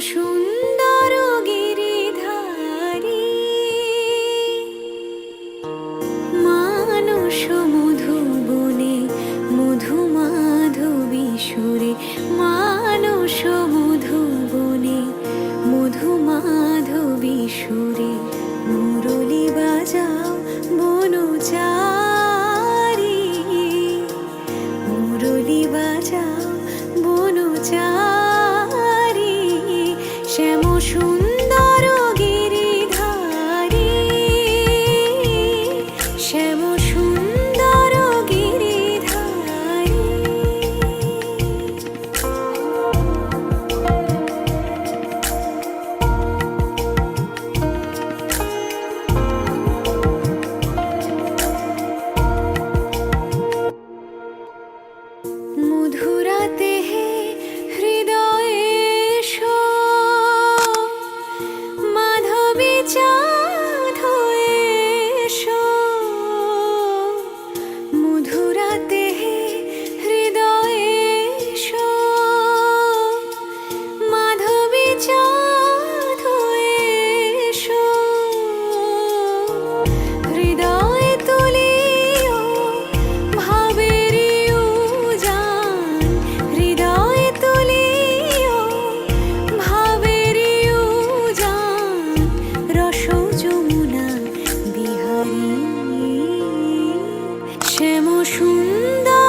সুন্দর গিরিধারী। মানুষ মধু বনে মধু মাধবী সুরে, মানুষ মধু বনে মধু মাধবী সুরে, মুরলি বাজাও বনচারি। মুরলি বাজাও বনচারি। শুন সুন্দর